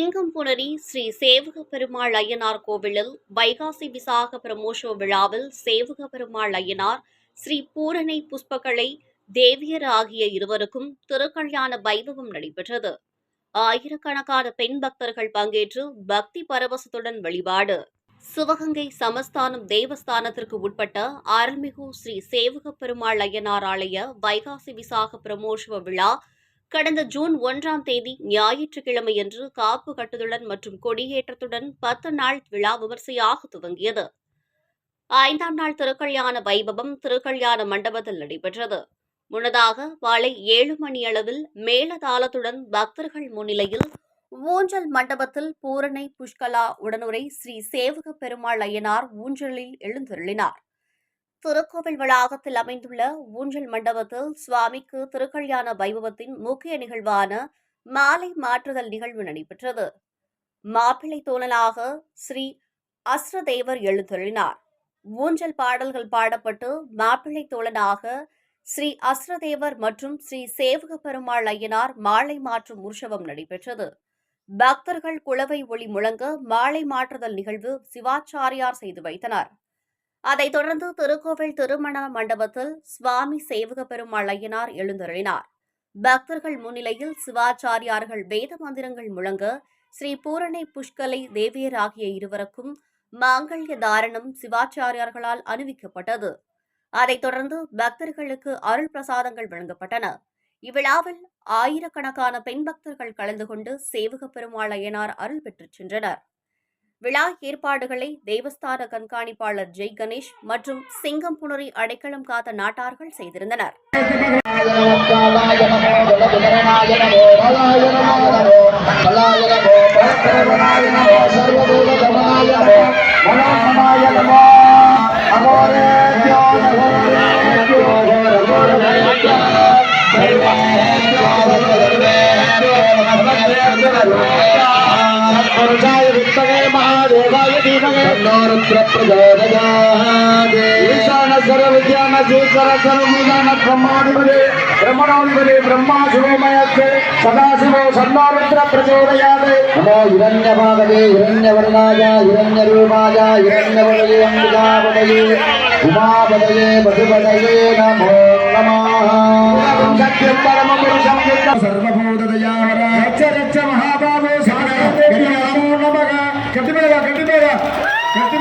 சிங்கம்புணரி ஸ்ரீ சேவக பெருமாள் ஐயனார் கோவிலில் வைகாசி விசாக பிரமோஷோ விழாவில் சேவக பெருமாள் ஐயனார் ஸ்ரீ பூரணை புஷ்பகலை தேவியர் ஆகிய இருவருக்கும் திருக்கல்யாண வைபவம் நடைபெற்றது. ஆயிரக்கணக்கான பெண் பக்தர்கள் பங்கேற்று பக்தி பரவசத்துடன் வழிபாடு. சிவகங்கை சமஸ்தானம் தேவஸ்தானத்திற்கு உட்பட்ட அருள்மிகு ஸ்ரீ சேவக பெருமாள் ஐயனார் ஆலய வைகாசி விசாக பிரமோஷவ விழா கடந்த ஜூன் ஒன்றாம் தேதி ஞாயிற்றுக்கிழமையன்று காப்பு கட்டுதலுடன் மற்றும் கொடியேற்றத்துடன் பத்து நாள் விழா விமர்சையாக துவங்கியது. ஐந்தாம் நாள் திருக்கல்யாண வைபவம் திருக்கல்யாண மண்டபத்தில் நடைபெற்றது. முன்னதாக மாலை ஏழு மணியளவில் மேளதாளத்துடன் பக்தர்கள் முன்னிலையில் ஊஞ்சல் மண்டபத்தில் பூரணை புஷ்கலா உடனுரை ஸ்ரீ சேவக பெருமாள் ஐயனார் ஊஞ்சலில் எழுந்தருளினார். திருக்கோவில் வளாகத்தில் அமைந்துள்ள ஊஞ்சல் மண்டபத்தில் சுவாமிக்கு திருக்கல்யாண வைபவத்தின் முக்கிய நிகழ்வான மாலை மாற்றுதல் நிகழ்வு நடைபெற்றது. மாப்பிள்ளை தோழனாக ஸ்ரீ அஸ்ரதேவர் எழுந்தொழினார் ஊஞ்சல் பாடல்கள் பாடப்பட்டு மாப்பிள்ளை தோழனாக ஸ்ரீ அஸ்ரதேவர் மற்றும் ஸ்ரீ சேவக பெருமாள் ஐயனார் மாலை மாற்றும் உற்சவம் நடைபெற்றது. பக்தர்கள் குளவை ஒளி முழங்க மாலை மாற்றுதல் நிகழ்வு சிவாச்சாரியார் செய்து வைத்தனர். அதைத் தொடர்ந்து திருக்கோவில் திருமண மண்டபத்தில் சுவாமி சேவக பெருமாள் எழுந்தருளினார். பக்தர்கள் முன்னிலையில் சிவாச்சாரியார்கள் வேத மந்திரங்கள் முழங்க ஸ்ரீ பூரணை புஷ்கலை தேவியர் ஆகிய இருவருக்கும் மாங்கல்ய தாரணம் சிவாச்சாரியார்களால் அணிவிக்கப்பட்டது. அதைத் தொடர்ந்து பக்தர்களுக்கு அருள் பிரசாதங்கள் வழங்கப்பட்டன. இவ்விழாவில் ஆயிரக்கணக்கான பெண் பக்தர்கள் கலந்து கொண்டு சேவக பெருமாள் ஐயனார் அருள் பெற்றுச் சென்றனர். விழா ஏற்பாடுகளை தேவஸ்தான கண்காணிப்பாளர் ஜெய் கணேஷ் மற்றும் சிங்கம் புணரி அடைக்கலம் காத்த நாட்டார்கள் செய்திருந்தனர். நமோ రుద్ర ప్రజోదయాన సర్వ విద్యాన శేఖర సర్వదాన బ్రహ్మాధిపతి. బ్రహ్మణాధిపతి బ్రహ్మా శివమయత్తే సదాశివో సన్నారుద్ర ప్రచోదయాదే నమో హిరణ్యపాదవే హిరణ్యవర్ణాయ హిరణ్యరూపాయ హిరణ్యవదయే అంబికాపదయే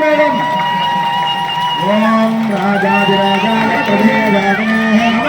मैडम ओम राजा राजा राजा राजा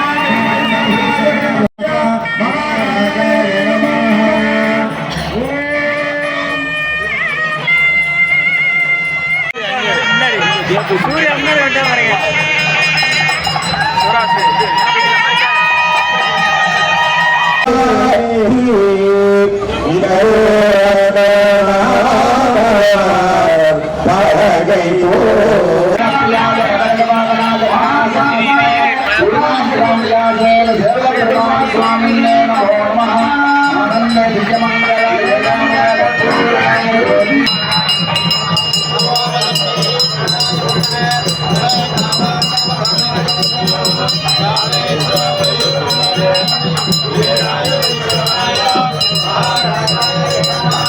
Thank you.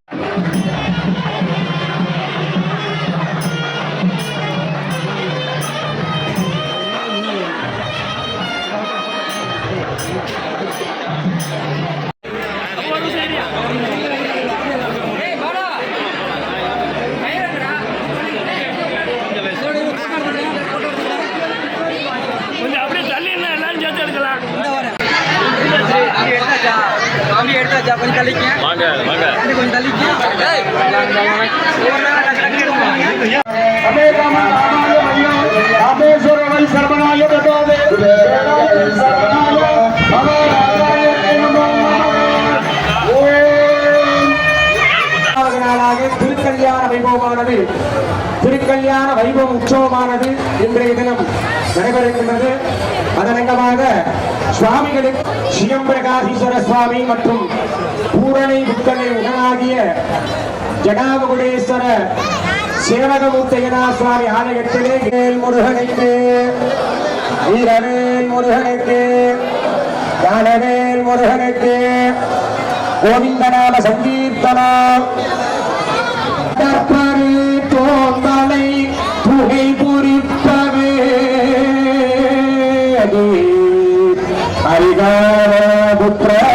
காமி எடுத்தாச்சா? கொஞ்சம் தள்ளிக்க திருக்கல்யாண வைபவமானது. உற்சவமானது இன்றைய தினம் நடைபெறுகின்றது. அதனங்கமாக சுவாமிகளுக்கு சிவம்பிரகாசீஸ்வர சுவாமி மற்றும் பூரணி புத்தனை உடனாகிய ஜடாமகுடேஸ்வர சேவகமூர்த்தையனா சுவாமி ஆலயத்திலே வேல் முருகனுக்கு வீரவேல் முருகனுக்கு ஞானவேல் முருகனுக்கு கோவிந்தநாம சங்கீர்த்தனா Agora do prédio.